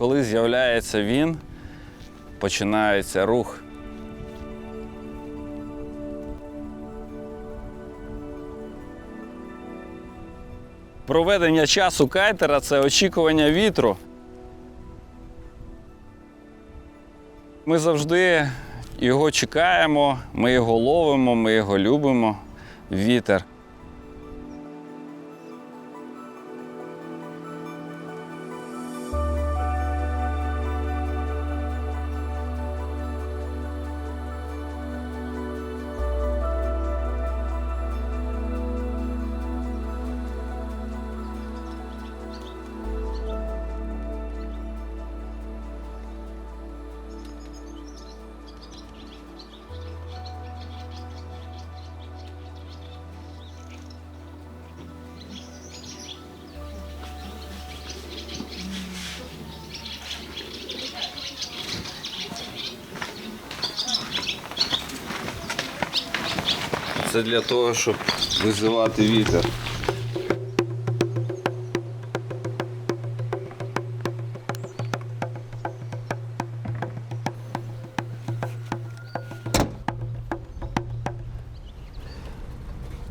Коли з'являється він, починається рух. Проведення часу кайтера це очікування вітру. Ми завжди його чекаємо, ми його ловимо, ми його любимо. Вітер. Це для того, щоб визивати вітер.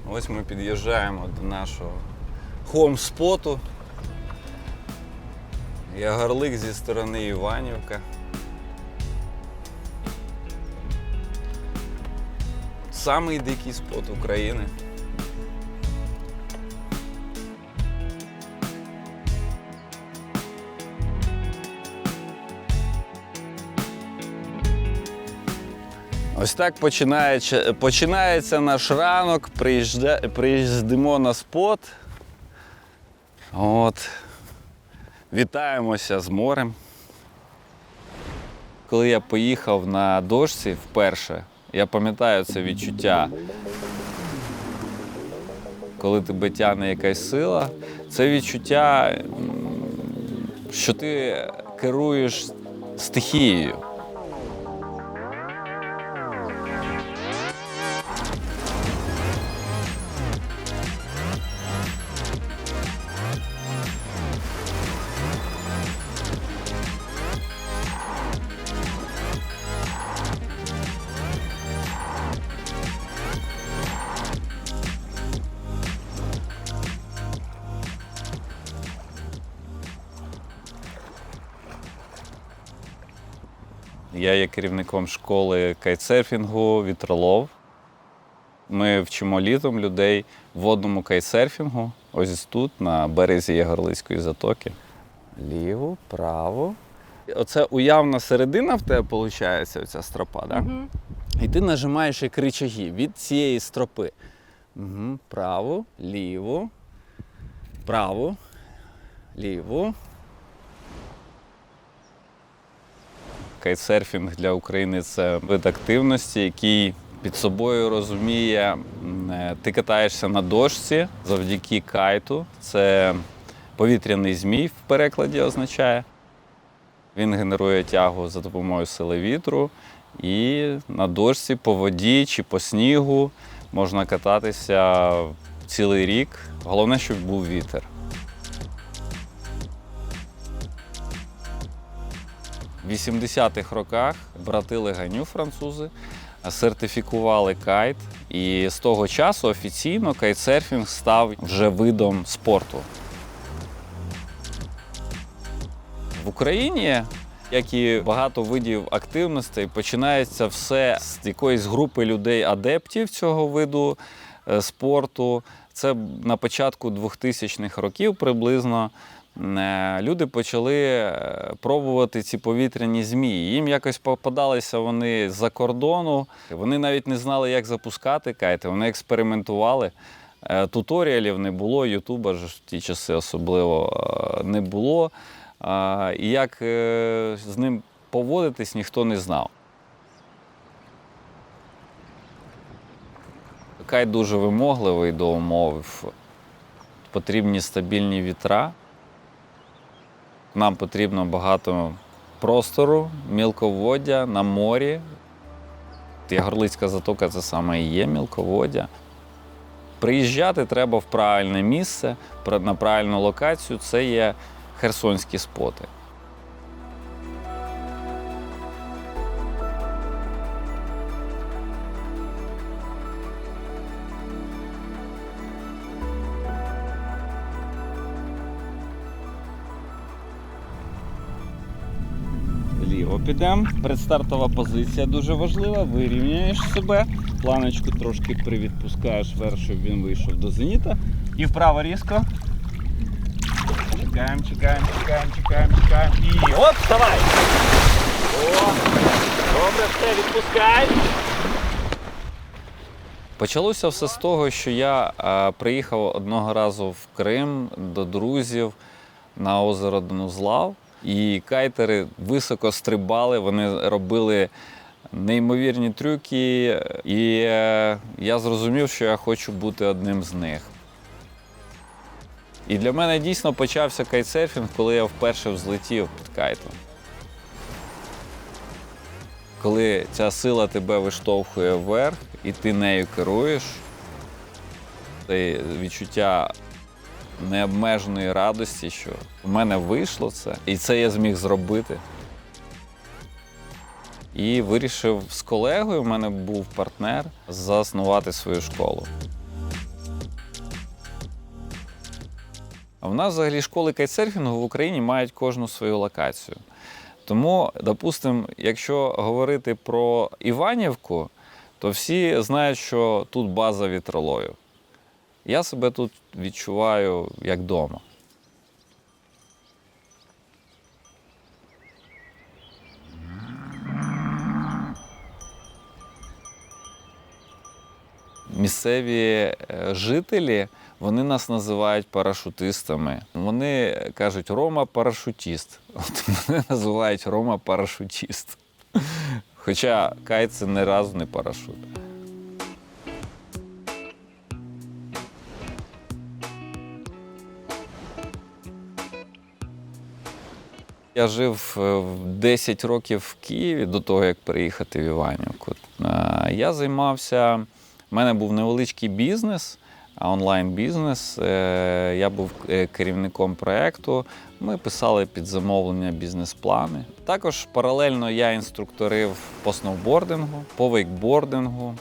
Ось ми під'їжджаємо до нашого хоум-споту. Ягорлик зі сторони Іванівка. Самий дикий спот України. Ось так починається, починається наш ранок, приїздимо на спот. От. Вітаємося з морем. Коли я поїхав на дошці вперше, я пам'ятаю це відчуття. Коли тебе тягне якась сила, це відчуття, що ти керуєш стихією. Я є керівником школи кайтсерфінгу Вітролов. Ми вчимо літом людей водному кайтсерфінгу. Ось тут, на березі Ягорлицької затоки. Ліво, право. Оце уявна середина в тебе виходить, оця стропа, так? Да? І ти нажимаєш як рычаги від цієї стропи. Угу. Право, ліво, право, ліво. Кайтсерфінг для України це вид активності, який під собою розуміє, е, ти катаєшся на дошці завдяки кайту. Це повітряний змій в перекладі означає. Він генерує тягу за допомогою сили вітру, і на дошці по воді чи по снігу можна кататися цілий рік. Головне, щоб був вітер. 80-х роках брати Леганю французи сертифікували кайт, і з того часу офіційно кайтсерфінг став вже видом спорту. В Україні, як і багато видів активностей, починається все з якоїсь групи людей-адептів цього виду е, спорту. Це на початку 2000-х років приблизно. Е, Люди почали е, пробувати ці повітряні змії. Їм якось попадалися вони з-за кордону. Вони навіть не знали, як запускати кайти. Вони експериментували. Е, Туторіалів не було, Ютуба ж в ті часи особливо не було. І як з ним поводитись, ніхто не знав. Кайт дуже вимогливий до умов. Потрібні стабільні вітра. Нам потрібно багато простору, мілководдя на морі. Ягорлицька затока це саме і є мілководдя. Приїжджати треба в правильне місце, на правильну локацію. Це є херсонські споти. Вліво підемо. Предстартова позиція дуже важлива. Вирівняєш себе, планочку трошки привідпускаєш вверх, щоб він вийшов до зеніта. І вправо різко. Чекаємо, чекаємо, чекаємо, чекаємо, чекаємо. І оп, вставай! О, добре, все, відпускай. Почалося все з того, що я е, приїхав одного разу в Крим до друзів на озеро Донузлав, і кайтери високо стрибали, вони робили неймовірні трюки, і е, я зрозумів, що я хочу бути одним з них. І для мене дійсно почався кайтсерфінг, коли я вперше взлетів під кайтом. Коли ця сила тебе виштовхує вверх, і ти нею керуєш, це відчуття необмеженої радості, що в мене вийшло це, і це я зміг зробити. І вирішив з колегою, в мене був партнер, заснувати свою школу. А в нас взагалі школи кайтсерфінгу в Україні мають кожну свою локацію. Тому, допустимо, якщо говорити про Іванівку, то всі знають, що тут база вітролою. Я себе тут відчуваю як вдома. Місцеві е, жителі вони нас називають парашутистами. Вони кажуть Рома парашутіст. От мене називають Рома парашутіст. Хоча кайт це не разу не парашут. Я жив е, 10 років в Києві до того, як переїхати в Іванівку. Е, Я займався, в мене був невеличкий бізнес, онлайн-бізнес. Е, Я був е, керівником проєкту. Ми писали під замовлення бізнес-плани. Також паралельно я інструкторив по сноубордингу, по вейкбордингу.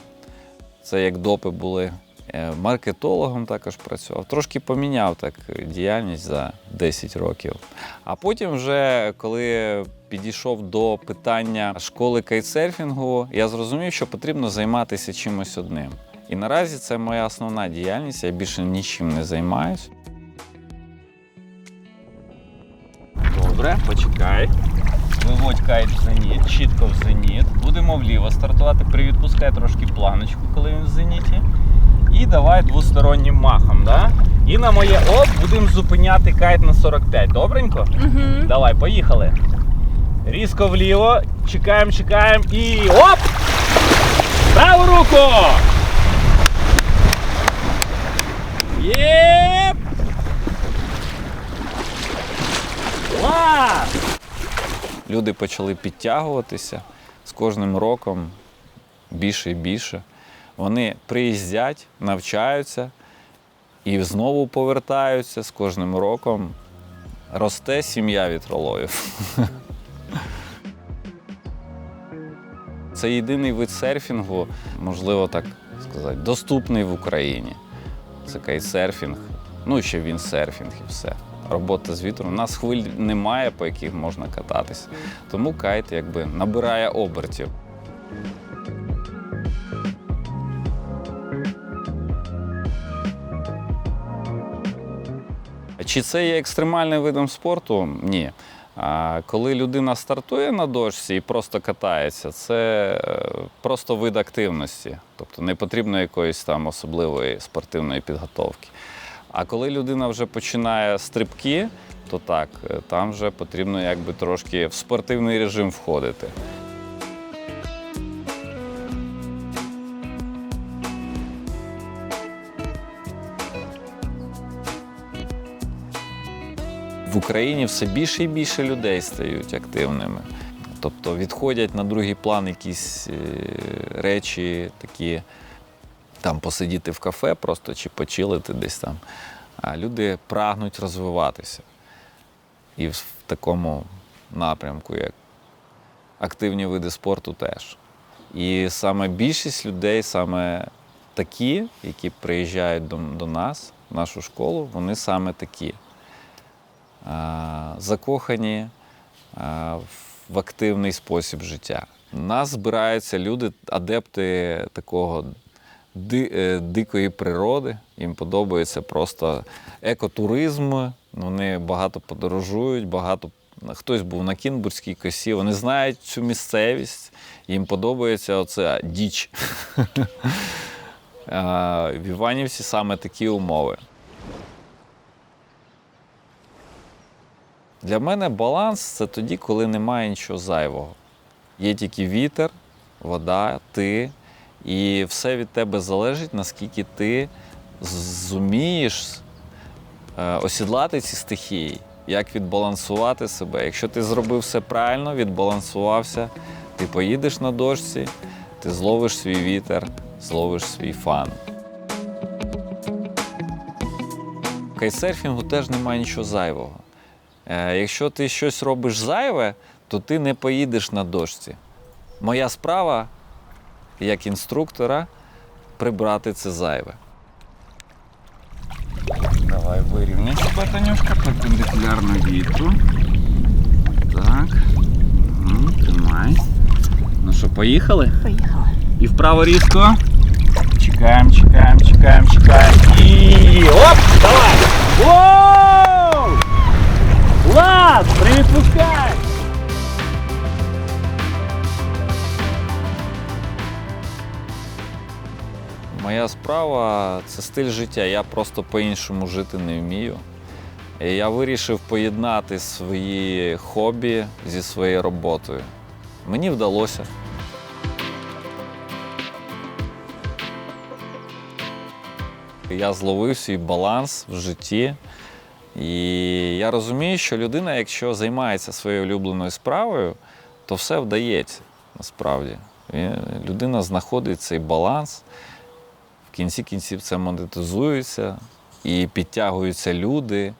Це як допи були. Е, Маркетологом також працював. Трошки поміняв так діяльність за 10 років. А потім, вже коли підійшов до питання школи кайтсерфінгу, я зрозумів, що потрібно займатися чимось одним. І наразі це моя основна діяльність, я більше нічим не займаюсь. Добре, почекай. Виводь кайт в зеніт, чітко в зеніт. Будемо вліво стартувати. Привідпускай трошки планочку, коли він в зеніті. І давай двостороннім махом. Да? І на моє оп будемо зупиняти кайт на 45. Добренько? Угу. Давай, поїхали. Різко вліво. Чекаємо, чекаємо. І оп! Праву руку! Єп! Клас! Люди почали підтягуватися з кожним роком більше і більше. Вони приїздять, навчаються і знову повертаються з кожним роком. Росте сім'я вітролоїв. Це єдиний вид серфінгу, можливо так сказати, доступний в Україні. Це кайтсерфінг, ну ще він серфінг і все. Робота з вітром. У нас хвиль немає, по яких можна кататися. Тому кайт якби набирає обертів. Чи це є екстремальним видом спорту? Ні. Коли людина стартує на дошці і просто катається, це е, просто вид активності, тобто не потрібно якоїсь там особливої спортивної підготовки. А коли людина вже починає стрибки, то так, е, там вже потрібно якби трошки в спортивний режим входити. В Україні все більше і більше людей стають активними. Тобто відходять на другий план якісь е, речі, такі там посидіти в кафе просто чи почилити десь там. А люди прагнуть розвиватися. І в такому напрямку, як активні види спорту теж. І саме більшість людей, саме такі, які приїжджають до, до нас, в нашу школу, вони саме такі. Закохані в активний спосіб життя. Нас збираються люди, адепти такого е, дикої природи. Їм подобається просто екотуризм. Вони багато подорожують, багато. Хтось був на Кінбурзькій косі, вони знають цю місцевість, їм подобається оця діч. В Іванівці саме такі умови. Для мене баланс це тоді, коли немає нічого зайвого. Є тільки вітер, вода, ти, і все від тебе залежить, наскільки ти зумієш е, осідлати ці стихії, як відбалансувати себе. Якщо ти зробив все правильно, відбалансувався, ти поїдеш на дошці, ти зловиш свій вітер, зловиш свій фан. В кайтсерфінгу теж немає нічого зайвого. Е, Якщо ти щось робиш зайве, то ти не поїдеш на дошці. Моя справа як інструктора прибрати це зайве. Давай вирівняй себе, Танюшка, перпендикулярно вітру. Так. Угу, тримай. Ну що, поїхали? Поїхали. І вправо різко. Чекаємо, чекаємо, чекаємо, чекаємо. І оп! Давай! Воу! Влад, привідпускай! Моя справа це стиль життя. Я просто по-іншому жити не вмію. І я вирішив поєднати свої хобі зі своєю роботою. Мені вдалося. Я зловив свій баланс в житті. І я розумію, що людина, якщо займається своєю улюбленою справою, то все вдається насправді. І людина знаходить цей баланс, в кінці кінців це монетизується і підтягуються люди.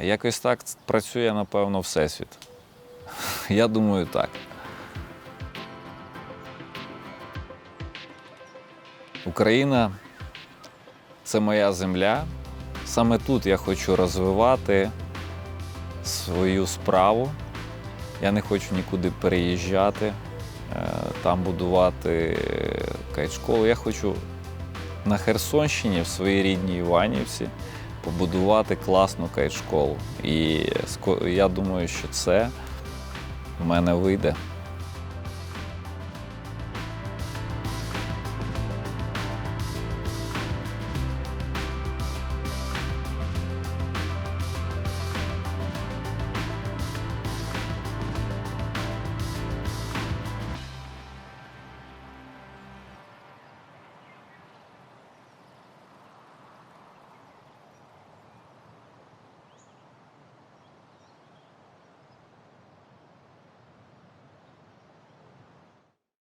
Якось так працює, напевно, Всесвіт. Я думаю, так. Україна це моя земля. Саме тут я хочу розвивати свою справу. Я не хочу нікуди переїжджати, е, там будувати кайт-школу. Я хочу на Херсонщині, в своїй рідній Іванівці, побудувати класну кайт-школу. І я думаю, що це в мене вийде.